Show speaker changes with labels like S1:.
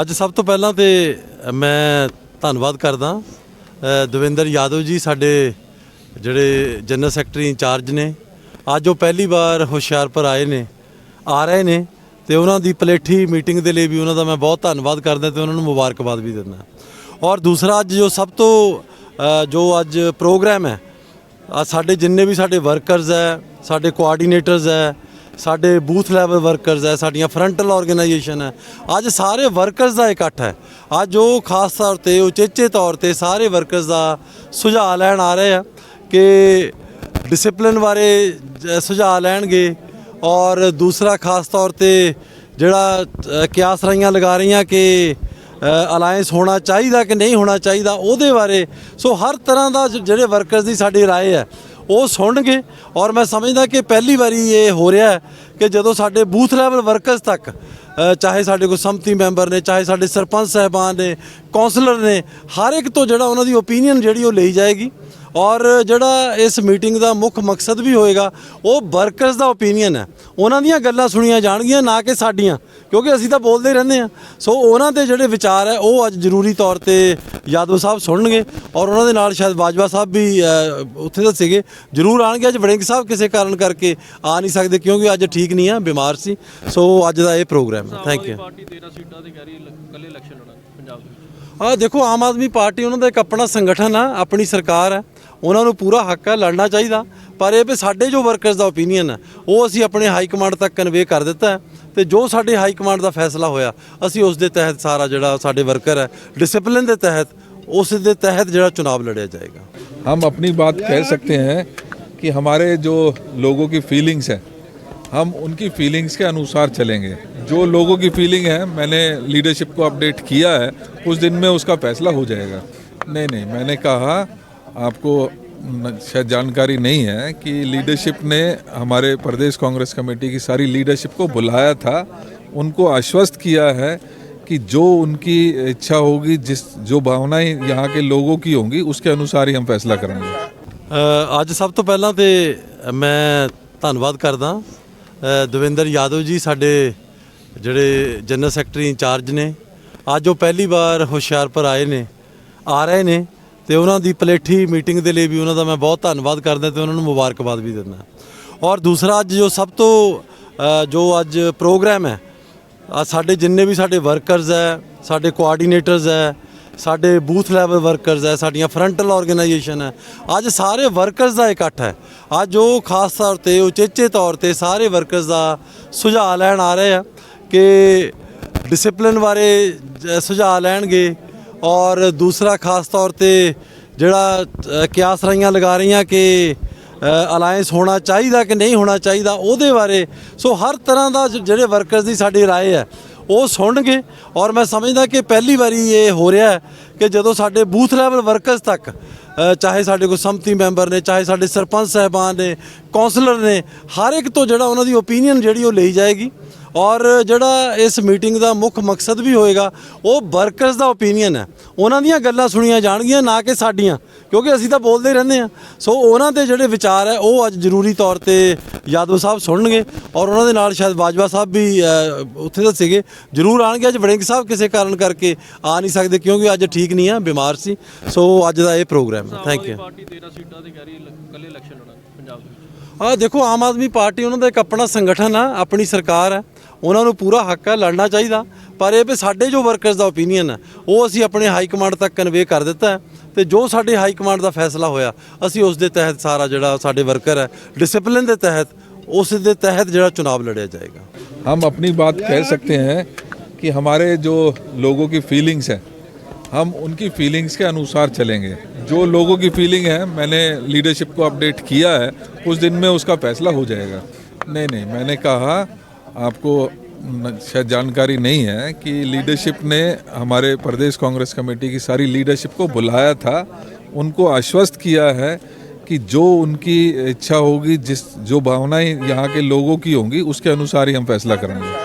S1: ਅੱਜ ਸਭ ਤੋਂ ਪਹਿਲਾਂ ਤੇ ਮੈਂ ਧੰਨਵਾਦ ਕਰਦਾ ਅ, ਦਵਿੰਦਰ ਯਾਦਵ ਜੀ ਸਾਡੇ ਜਿਹੜੇ ਜਨਰਲ ਸੈਕਟਰੀ ਇੰਚਾਰਜ ਨੇ। ਅੱਜ ਉਹ ਪਹਿਲੀ ਵਾਰ ਹੁਸ਼ਿਆਰਪੁਰ ਆਏ ਨੇ ਆ ਰਹੇ ਨੇ ਤੇ ਉਹਨਾਂ ਦੀ ਪਲੇਠੀ ਮੀਟਿੰਗ ਦੇ ਲਈ ਵੀ ਉਹਨਾਂ ਦਾ ਮੈਂ ਬਹੁਤ ਧੰਨਵਾਦ ਕਰਦਾ ਤੇ ਉਹਨਾਂ ਨੂੰ ਮੁਬਾਰਕਬਾਦ ਵੀ ਦਿੰਦਾ। ਔਰ ਦੂਸਰਾ ਅੱਜ ਜੋ ਸਭ ਤੋਂ ਜੋ ਅੱਜ ਪ੍ਰੋਗਰਾਮ ਹੈ ਸਾਡੇ ਜਿੰਨੇ ਵੀ ਸਾਡੇ ਵਰਕਰਸ ਹੈ ਸਾਡੇ ਕੋਆਰਡੀਨੇਟਰਸ ਹੈ ਸਾਡੇ ਬੂਥ ਲੈਵਲ ਵਰਕਰਸ ਹੈ ਸਾਡੀਆਂ ਫਰੰਟਲ ਆਰਗੇਨਾਈਜੇਸ਼ਨ ਹੈ ਅੱਜ ਸਾਰੇ ਵਰਕਰਸ ਦਾ ਇਕੱਠ ਹੈ ਅੱਜ ਉਹ ਖਾਸ ਤੌਰ ਤੇ ਉਚੇਚੇ ਤੌਰ ਤੇ ਸਾਰੇ ਵਰਕਰਸ ਦਾ ਸੁਝਾਅ ਲੈਣ ਆ ਰਹੇ ਆ ਕਿ ਡਿਸਪਲਿਨ ਬਾਰੇ ਜ- ਸੁਝਾਅ ਲੈਣਗੇ ਔਰ ਦੂਸਰਾ ਖਾਸ ਤੌਰ ਤੇ ਜਿਹੜਾ ਅ, ਕਿਆਸ ਰਾਈਆਂ ਲਗਾ ਰਹੀਆਂ ਕਿ ਅਲਾਈਅੰਸ ਹੋਣਾ ਚਾਹੀਦਾ ਕਿ ਨਹੀਂ ਹੋਣਾ ਚਾਹੀਦਾ ਉਹਦੇ ਬਾਰੇ ਸੋ ਹਰ ਤਰ੍ਹਾਂ ਦਾ ਜ- ਜਿਹੜੇ ਵਰਕਰਸ ਦੀ ਸਾਡੀ رائے ਹੈ ਉਹ ਸੁਣਨਗੇ ਔਰ ਮੈਂ ਸਮਝਦਾ ਕਿ ਪਹਿਲੀ ਵਾਰੀ ਇਹ ਹੋ ਰਿਹਾ ਹੈ ਕਿ ਜਦੋਂ ਸਾਡੇ ਬੂਥ ਲੈਵਲ ਵਰਕਰਸ ਤੱਕ ਚਾਹੇ ਸਾਡੇ ਕੋਲ ਸੰਮਤੀ ਮੈਂਬਰ ਨੇ, ਚਾਹੇ ਸਾਡੇ ਸਰਪੰਚ ਸਾਹਿਬਾਨ ਨੇ ਕਾਉਂਸਲਰ ਨੇ, ਹਰ ਇੱਕ ਤੋਂ ਜਿਹੜਾ ਉਹਨਾਂ ਦੀ ਓਪੀਨੀਅਨ ਜਿਹੜੀ ਉਹ ਲਈ ਜਾਏਗੀ। ਔਰ ਜਿਹੜਾ ਇਸ ਮੀਟਿੰਗ ਦਾ ਮੁੱਖ ਮਕਸਦ ਵੀ ਹੋਏਗਾ ਉਹ ਵਰਕਰਸ ਦਾ ਓਪੀਨੀਅਨ ਹੈ। ਉਹਨਾਂ ਦੀਆਂ ਗੱਲਾਂ ਸੁਣੀਆਂ ਜਾਣਗੀਆਂ ਨਾ ਕਿ ਸਾਡੀਆਂ ਕਿਉਂਕਿ ਅਸੀਂ ਤਾਂ ਬੋਲਦੇ ਰਹਿੰਦੇ ਹਾਂ। ਸੋ ਉਹਨਾਂ ਦੇ ਜਿਹੜੇ ਵਿਚਾਰ ਹੈ ਉਹ ਅੱਜ ਜ਼ਰੂਰੀ ਤੌਰ ਤੇ ਯਾਦਵ ਸਾਹਿਬ ਸੁਣਨਗੇ ਔਰ ਉਹਨਾਂ ਦੇ ਨਾਲ ਸ਼ਾਇਦ ਬਾਜਵਾ ਸਾਹਿਬ ਵੀ ਉੱਥੇ ਤਾਂ ਸੀਗੇ ਜ਼ਰੂਰ ਆਣਗੇ ਅੱਜ ਵੜਿੰਗ ਸਾਹਿਬ ਕਿਸੇ ਕਾਰਨ ਕਰਕੇ ਆ ਨਹੀਂ ਸਕਦੇ ਕਿਉਂਕਿ ਅੱਜ ਠੀਕ ਨਹੀਂ ਆ ਬਿਮਾਰ ਸੀ। ਸੋ ਅੱਜ ਦਾ ਇਹ ਪ੍ਰੋਗਰਾਮ ਹੈ। ਥੈਂਕ ਯੂ
S2: ਪਾਰਟੀ 13 ਸੀਟਾਂ ਤੇ ਕਹਿ ਰਹੀ ਹੈ ਕੱਲੇ ਇਲੈਕਸ਼ਨ ਲੜਨਾ ਪੰਜਾਬ ਦੇ ਵਿੱਚ।
S1: ਆ ਦੇਖੋ ਆਮ ਆਦਮੀ ਪਾਰਟੀ ਉਹਨਾਂ ਦਾ ਇੱਕ ਆਪਣਾ ਸੰਗਠਨ ਆ ਆਪਣੀ ਸਰਕਾਰ ਹੈ। ਉਹਨਾਂ ਨੂੰ ਪੂਰਾ ਹੱਕ ਹੈ ਲੜਨਾ ਚਾਹੀਦਾ ਪਰ ਇਹ ਵੀ ਸਾਡੇ ਜੋ ਵਰਕਰਸ ਦਾ ਓਪੀਨੀਅਨ ਹੈ ਉਹ ਅਸੀਂ ਆਪਣੇ ਹਾਈ ਕਮਾਂਡ ਤੱਕ ਕਨਵੇ ਕਰ ਦਿੱਤਾ ਹੈ ਤੇ ਜੋ ਸਾਡੇ ਹਾਈ ਕਮਾਂਡ ਦਾ ਫੈਸਲਾ ਹੋਇਆ ਅਸੀਂ ਉਸ ਦੇ ਤਹਿਤ ਸਾਰਾ ਜਿਹੜਾ ਸਾਡੇ ਵਰਕਰ ਹੈ ਡਿਸਪਲਿਨ ਦੇ ਤਹਿਤ ਉਸ ਦੇ ਤਹਿਤ ਜਿਹੜਾ ਚੁਣਾਵ ਲੜਿਆ ਜਾਏਗਾ
S3: हम अपनी बात कह सकते हैं कि हमारे जो लोगों की फीलिंग्स हैं हम उनकी फीलिंग्स के अनुसार चलेंगे जो लोगों की फीलिंग है मैंने लीडरशिप को अपडेट किया है कुछ दिन में उसका फैसला हो जाएगा नहीं नहीं मैंने कहा आपको न- शायद जानकारी नहीं है कि लीडरशिप ने हमारे प्रदेश कांग्रेस कमेटी की सारी लीडरशिप को बुलाया था उनको आश्वस्त किया है कि जो उनकी इच्छा होगी जिस जो भावनाएं यहाँ के लोगों की होंगी उसके अनुसार ही हम फैसला करेंगे
S1: ਅ, ਅੱਜ ਸਭ ਤੋਂ ਪਹਿਲਾਂ ਤੇ ਮੈਂ ਧੰਨਵਾਦ ਕਰਦਾ ਅ, ਦਵਿੰਦਰ ਯਾਦਵ ਜੀ ਸਾਡੇ ਜਿਹੜੇ ਜਨਰਲ ਸੈਕਟਰੀ ਇੰਚਾਰਜ ਨੇ ਅੱਜ ਉਹ ਪਹਿਲੀ ਵਾਰ ਹੁਸ਼ਿਆਰਪੁਰ ਆਏ ਨੇ ਆ ਰਹੇ ਨੇ ਤੇ ਉਹਨਾਂ ਦੀ ਪਲੇਠੀ ਮੀਟਿੰਗ ਦੇ ਲਈ ਵੀ ਉਹਨਾਂ ਦਾ ਮੈਂ ਬਹੁਤ ਧੰਨਵਾਦ ਕਰਦਾ ਤੇ ਉਹਨਾਂ ਨੂੰ ਮੁਬਾਰਕਬਾਦ ਵੀ ਦਿੰਦਾ। ਔਰ ਦੂਸਰਾ ਅੱਜ ਜੋ ਸਭ ਤੋਂ ਜੋ ਅੱਜ ਪ੍ਰੋਗਰਾਮ ਹੈ ਸਾਡੇ ਜਿੰਨੇ ਵੀ ਸਾਡੇ ਵਰਕਰਸ ਹੈ, ਸਾਡੇ ਕੋਆਰਡੀਨੇਟਰਸ ਹੈ, ਸਾਡੇ ਬੂਥ ਲੈਵਲ ਵਰਕਰਸ ਹੈ, ਸਾਡੀਆਂ ਫਰੰਟਲ ਆਰਗੇਨਾਈਜੇਸ਼ਨ ਹੈ, ਅੱਜ ਸਾਰੇ ਵਰਕਰਸ ਦਾ ਇਕੱਠ ਹੈ। ਅੱਜ ਉਹ ਖਾਸ ਤੌਰ ਤੇ ਉਚੇਚੇ ਤੌਰ ਤੇ ਸਾਰੇ ਵਰਕਰਸ ਦਾ ਸੁਝਾਅ ਲੈਣ ਆ ਰਹੇ ਆ ਕਿ ਡਿਸਪਲਿਨ ਬਾਰੇ ਸੁਝਾਅ ਲੈਣਗੇ। ਔਰ ਦੂਸਰਾ ਖਾਸ ਤੌਰ ਤੇ ਜਿਹੜਾ ਅ, ਕਿਆਸ ਰਾਈਆਂ ਲਗਾ ਰਹੀਆਂ ਕਿ ਅਲਾਈਅੰਸ ਹੋਣਾ ਚਾਹੀਦਾ ਕਿ ਨਹੀਂ ਹੋਣਾ ਚਾਹੀਦਾ ਉਹਦੇ ਬਾਰੇ ਸੋ ਹਰ ਤਰ੍ਹਾਂ ਦਾ ਜ- ਜਿਹੜੇ ਵਰਕਰਸ ਦੀ ਸਾਡੀ رائے ਹੈ ਉਹ ਸੁਣਨਗੇ ਔਰ ਮੈਂ ਸਮਝਦਾ ਕਿ ਪਹਿਲੀ ਵਾਰੀ ਇਹ ਹੋ ਰਿਹਾ ਹੈ ਕਿ ਜਦੋਂ ਸਾਡੇ ਬੂਥ ਲੈਵਲ ਵਰਕਰਸ ਤੱਕ ਅ, ਚਾਹੇ ਸਾਡੇ ਕੋਲ ਸੰਮਤੀ ਮੈਂਬਰ ਨੇ ਚਾਹੇ ਸਾਡੇ ਸਰਪੰਚ ਸਾਹਿਬਾਨ ਨੇ ਕਾਉਂਸਲਰ ਨੇ ਹਰ ਇੱਕ ਤੋਂ ਜਿਹੜਾ ਉਹਨਾਂ ਦੀ ਓਪੀਨੀਅਨ ਜਿਹੜੀ ਉਹ ਲਈ ਜਾਏਗੀ ਔਰ ਜਿਹੜਾ ਇਸ ਮੀਟਿੰਗ ਦਾ ਮੁੱਖ ਮਕਸਦ ਵੀ ਹੋਏਗਾ ਉਹ ਵਰਕਰਸ ਦਾ ਓਪੀਨੀਅਨ ਹੈ। ਉਹਨਾਂ ਦੀਆਂ ਗੱਲਾਂ ਸੁਣੀਆਂ ਜਾਣਗੀਆਂ ਨਾ ਕਿ ਸਾਡੀਆਂ ਕਿਉਂਕਿ ਅਸੀਂ ਤਾਂ ਬੋਲਦੇ ਹੀ ਰਹਿੰਦੇ ਹਾਂ। ਸੋ ਉਹਨਾਂ ਦੇ ਜਿਹੜੇ ਵਿਚਾਰ ਹੈ ਉਹ ਅੱਜ ਜ਼ਰੂਰੀ ਤੌਰ ਤੇ ਯਾਦਵ ਸਾਹਿਬ ਸੁਣਨਗੇ ਔਰ ਉਹਨਾਂ ਦੇ ਨਾਲ ਸ਼ਾਇਦ ਬਾਜਵਾ ਸਾਹਿਬ ਵੀ ਅ, ਉੱਥੇ ਤਾਂ ਸੀਗੇ ਜ਼ਰੂਰ ਆਣਗੇ ਅੱਜ ਵੜਿੰਗ ਸਾਹਿਬ ਕਿਸੇ ਕਾਰਨ ਕਰਕੇ ਆ ਨਹੀਂ ਸਕਦੇ ਕਿਉਂਕਿ ਅੱਜ ਠੀਕ ਨਹੀਂ ਆ ਬਿਮਾਰ ਸੀ। ਸੋ ਅੱਜ ਦਾ ਇਹ ਪ੍ਰੋਗਰਾਮ ਹੈ। ਥੈਂਕ ਯੂ
S2: ਪਾਰਟੀ 13 ਸੀਟਾਂ ਤੇ ਕਹਿ ਰਹੀ ਹੈ ਕੱਲੇ ਇਲੈਕਸ਼ਨ ਲੜਨਾ ਪੰਜਾਬ ਦੇ ਵਿੱਚ।
S1: ਆ ਦੇਖੋ ਆਮ ਆਦਮੀ ਪਾਰਟੀ ਉਹਨਾਂ ਦਾ ਇੱਕ ਆਪਣਾ ਸੰਗਠਨ ਆ ਆਪਣੀ ਸਰਕਾਰ ਹੈ ਉਹਨਾਂ ਨੂੰ ਪੂਰਾ ਹੱਕ ਹੈ ਲੜਨਾ ਚਾਹੀਦਾ ਪਰ ਇਹ ਵੀ ਸਾਡੇ ਜੋ ਵਰਕਰਸ ਦਾ ਓਪੀਨੀਅਨ ਹੈ ਉਹ ਅਸੀਂ ਆਪਣੇ ਹਾਈ ਕਮਾਂਡ ਤੱਕ ਕਨਵੇ ਕਰ ਦਿੱਤਾ ਹੈ ਤੇ ਜੋ ਸਾਡੇ ਹਾਈ ਕਮਾਂਡ ਦਾ ਫੈਸਲਾ ਹੋਇਆ ਅਸੀਂ ਉਸ ਦੇ ਤਹਿਤ ਸਾਰਾ ਜਿਹੜਾ ਸਾਡੇ ਵਰਕਰ ਹੈ ਡਿਸਪਲਿਨ ਦੇ ਤਹਿਤ ਉਸ ਦੇ ਤਹਿਤ ਜਿਹੜਾ ਚੁਣਾਵ ਲੜਿਆ ਜਾਏਗਾ
S3: हम अपनी बात कह सकते हैं कि हमारे जो लोगों की फीलिंग्स हैं हम उनकी फीलिंग्स के अनुसार चलेंगे जो लोगों की फीलिंग है मैंने लीडरशिप को अपडेट किया है कुछ दिन में उसका फैसला हो जाएगा नहीं नहीं मैंने कहा आपको शायद जानकारी नहीं है कि लीडरशिप ने हमारे प्रदेश कांग्रेस कमेटी की सारी लीडरशिप को बुलाया था। उनको आश्वस्त किया है कि जो उनकी इच्छा होगी, जिस, जो भावनाएँ यहाँ के लोगों की होंगी, उसके अनुसार ही हम फैसला करेंगे।